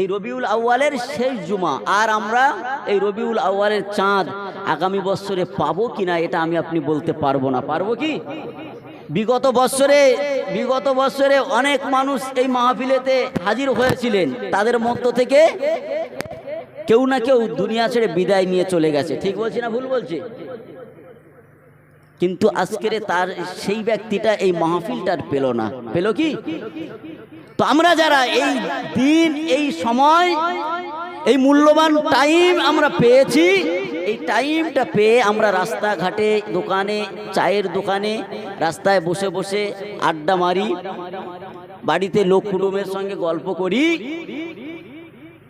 এই রবিউল আউয়ালের শেষ জুমা। আর আমরা এই রবিউল আউয়ালের চাঁদ আগামী বছরে পাবো কিনা এটা আমি আপনি বলতে পারব না। পারব কি? বিগত বছরে বিগত বছরে অনেক মানুষ এই মাহফিলেতে হাজির হয়েছিলেন। তাদের মধ্য থেকে কেউ না কেউ দুনিয়া ছেড়ে বিদায় নিয়ে চলে গেছে। ঠিক বলছি না ভুল বলছি? কিন্তু আজকের তার সেই ব্যক্তিটা এই মাহফিলটার পেল না। পেল কি? তো আমরা যারা এই দিন, এই সময়, এই মূল্যবান টাইম আমরা পেয়েছি, এই টাইমটা পেয়ে আমরা রাস্তাঘাটে, দোকানে, চায়ের দোকানে, রাস্তায় বসে বসে আড্ডা মারি, বাড়িতে লোক কুটুমের সঙ্গে গল্প করি।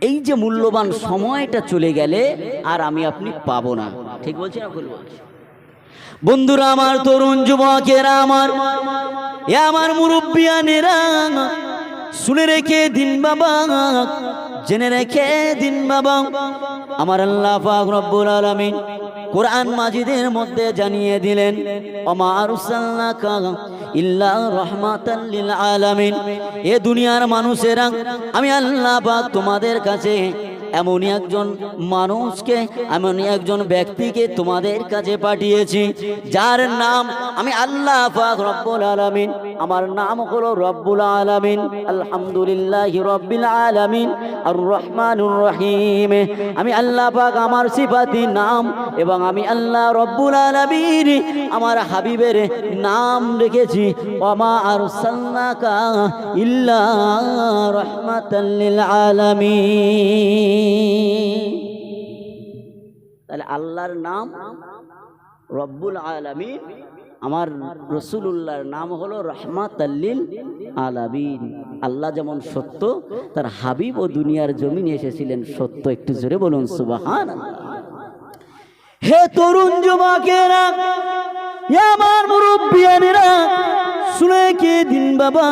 এই যে মূল্যবান সময়টা চলে গেলে আর আমি আপনি পাবো না। ঠিক বলছি না ভুল বলছি? বন্ধুরা আমার তরুণ যুবকেরা আমার, এ আমার মুরব্বিয়ানেরা, শুনে রেখে দিন বাবা, জেনে রেখে দিন বাবা। আমার আল্লাহ রব্বুল আলামিন কোরআন মাজিদের মধ্যে জানিয়ে দিলেন আলামিন। এ দুনিয়ার মানুষেরা, আমি আল্লাহ তোমাদের কাছে এমনই একজন মানুষকে, এমনই একজন ব্যক্তিকে তোমাদের কাছে পাঠিয়েছি, যার নাম আমি আল্লাহ রব্বুল আলামিন। আমার নাম হলো রব্বুল আলামিন। আলহামদুলিল্লাহ রব্বিল আলামিন। আর রহমানুর রহিম। আমি আল্লাহ পাক আমার সিফাতি নাম এবং আমি আল্লাহ রব্বুল আলামিন আমার হাবিবের নাম রেখেছি। ওমা আরসালনাকা ইল্লা রাহমাতাল লিল আলামিন। তাহলে আল্লাহর নাম রব্বুল আলামিন, আমার রসুল্লাহর নাম হলো রহমাত আল্লিল আলামিন। আল্লাহ যেমন সত্য, তার হাবিব ও দুনিয়ার জমিনে এসেছিলেন সত্য। একটু জোরে বলুন সুবাহান হে তরুণ যুবকেরা আমার মুরব্বিয়ানেরা, শুনে কে দিন বাবা?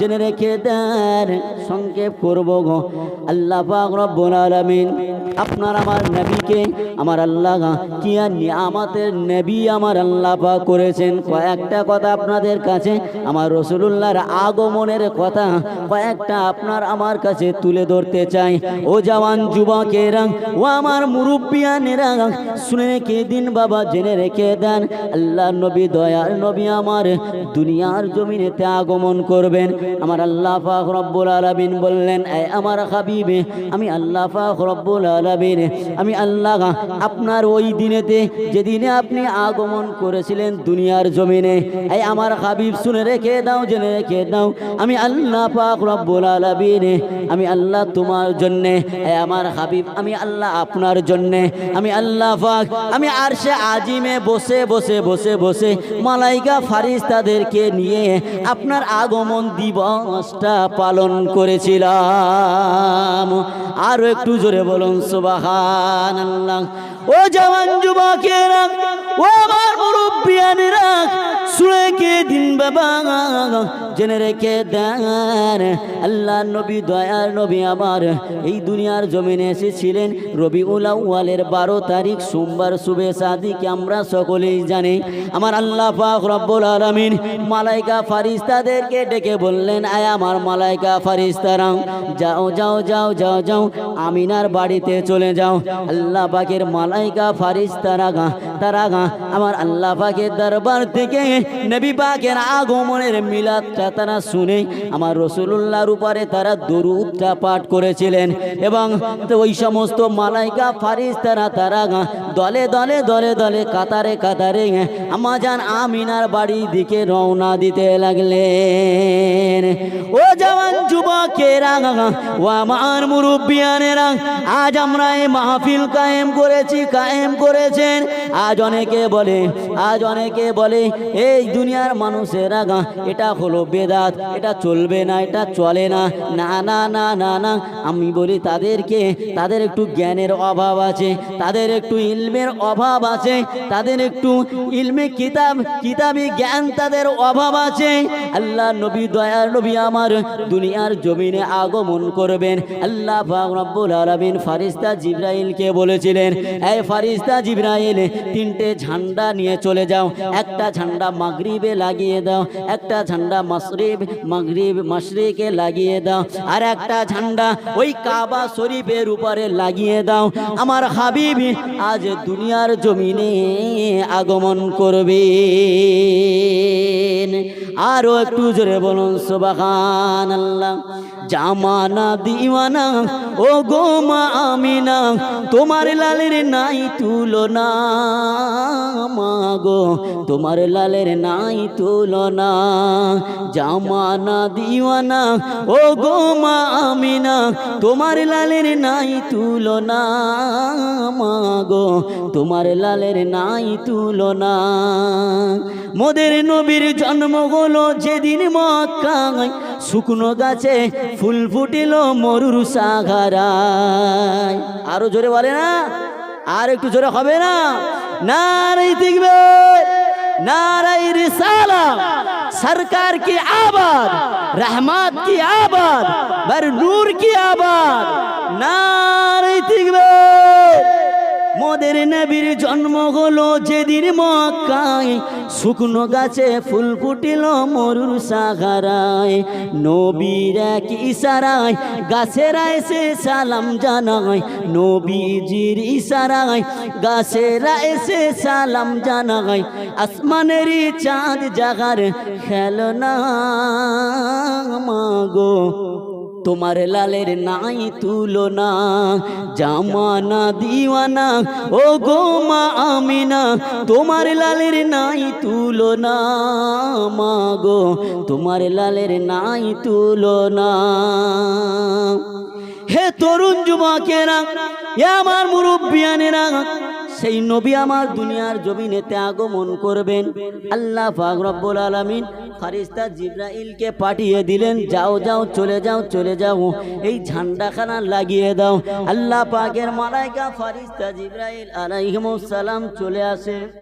জেনে রেখে দেন, সংক্ষেপ করব গো। আল্লাহ পাক রব্বুল আলামিন আপনার আমার নবীকে, আমার আল্লাহ কিয়া নিয়ামতের নবী আমার আল্লাহ পাক করেছেন। কয়েকটা কথা আপনাদের কাছে, আমার রসুলুল্লাহর আগমনের কথা কয়েকটা আপনার আমার কাছে তুলে ধরতে চাই। ও জওয়ান যুবকেরা, ও আমার মুরব্বিয়ানেরা, শুনে কে দিন বাবা, জেনে রেখে দেন। আল্লাহ নবী, দয়ার নবী আমার দুনিয়ার জমিনেতে আগমন করবেন। আমার আল্লাহ পাক রব্বুল আলামিন বললেন, এই আমার হাবিবে, আমি আল্লাহ পাক রব্বুল আলামিন, আমি আল্লাহ আপনার ওই দিনেতে যেদিনে আপনি আগমন করেছিলেন দুনিয়ার জমিনে, এই আমার হাবিব শুনে রেখে দাও, জেনে রেখে দাও, আমি আল্লাহ পাক রব্বুল আলামিন, আমি আল্লাহ তোমার জন্যে, এই আমার হাবিব, আমি আল্লাহ আপনার জন্যে, আমি আল্লাহ পাক, আমি আরশে আজিমে বসে বসে বসে বসে, মালাইকা ফারিস্তাদেরকে নিয়ে আপনার আগমন দিবসটা পালন করেছিলাম। আরও একটু জোরে বলুন সুবাহান ও জওয়ান যুবকেরা ও আমার মুরব্বিয়ানেরা শুনে কে দিন বাবা? জেনে রেখে দেন আল্লাহ নবী, দয়ার নবী আমার। এই দুনিয়ার জমিনে এসেছিলেন রবি উলাওয়ালের বারো তারিখ, সোমবার শুভে সাদিকে আমরা সকলেই জানি। আমার আল্লাহ পাক রব্বুল আলামিন মালাইকা ফারিস্তাদেরকে ডেকে বললেন, আয় আমার মালাইকা ফারিস্তারা যাও যাও যাও যাও যাও, আমিনার বাড়িতে চলে যাও। আল্লাহ পাকের মালাইকা ফারিস্তারা গা, তারা গা, আমার আল্লাহ পাকের দরবার থেকে নবী পাকের আগমনের মিলাদটা তারা শুনে আমার রসুল্লাহর উপরে তারা দরুদটা পাঠ করেছিলেন এবং ওই সমস্ত মালাইকা ফারিস্তারা তারা গা দলে দলে দলে দলে কাতারে কাতারে আমাজান আমিনার বাড়ির দিকে রওনা দিতে লাগলেন। ও জওয়ান যুবকেরা, ও আমার মুরব্বিয়ানেরা, আজ আমরা এই মাহফিল কায়েম করেছি, কায়েম করেছেন। আজ অনেকে বলে, আজ অনেকে বলে, এই দুনিয়ার মানুষেরা গা, এটা হলো বেদাত, এটা চলবে না, এটা চলে না। না না না না না, আমি বলি তাদেরকে, তাদের একটু জ্ঞানের অভাব আছে, তাদের একটু ইলমের অভাব আছে, তাদের একটু ইলমে কিতাব, কিতাবি জ্ঞান তাদের অভাব আছে। আল্লাহ নবী, দয়ার নবী আমার দুনিয়ার জমিনে আগমন করবেন। আল্লাহ রব্বুল আলামিন ফারিস্তা জিব্রাইলকে বলেছিলেন, এই ফারিস্তা জিব্রাইল, তিনটে ঝান্ডা নিয়ে চলে যাও, একটা ঝান্ডা মাগরিবে লাগিয়ে দাও। একটা ঝান্ডা মাসরিব মাগরিব, মাশরিকে লাগিয়ে দাও। আর একটা ঝান্ডা ওই কাবা শরীফের উপরে লাগিয়ে দাও। আমার হাবিব আজ দুনিয়ার জমিনে আগমন করবে আরও একটু জোরে বলুন সুবাহান আল্লাহ জামানা দিওয়ানা, ও গো মা আমিনা, তোমার লালের নাই তুলনা। মা গো, তোমার লালের নাই তুলনা, জামানা দিওয়ানা ও গো মা আমিনা, তোমার লালের নাই তুলনা মা গো তোমার লালের নাই তুলনা। মোদের নবীর জন্ম হলো যেদিন মক্কায়, শুকনো গাছে ফুল ফুটিল মরুর সাগারায়। আরও জোরে বলে না? আর একটু জোরে হবে না? নারাই দেখবে नाराय रिसाला सरकार की आबाद रहमत की आबाद बर नूर की आबाद। नारे तिगबे মোদের নবীর জন্ম হলো যেদিন মক্কায়। শুকনো গাছে ফুল ফুটিল মরুর সাগারায় নবীর এক ইশারায় গাছেরা এসে সালাম জানায়। নবীজির ইশারায় গাছেরা এসে সালাম জানায়। আসমানেরই চাঁদ জাগার খেলনা মাগো। তোমার লালের নাই তুলনা, জামানা, দিওয়ানা ও গো মা আমিনা, তোমার লালের নাই তুলনা মা গো তোমার লালের নাই তুলনা। হে তরুণ যুবকেরা আমার মুরব্বিয়ানেরা সেই নবী আমার দুনিয়ার জমিনেতে আগমন করবেন। আল্লাহ ফাকরব্বুল রব্বুল আলামিন ফারিস্তা জিব্রাইলকে পাঠিয়ে দিলেন, যাও যাও, চলে যাও চলে যাও, এই ঝান্ডাখানা লাগিয়ে দাও। আল্লাহ পাকের মালাইকা ফারিস্তা জিব্রাইল আলাইহমসালাম সালাম চলে আসে।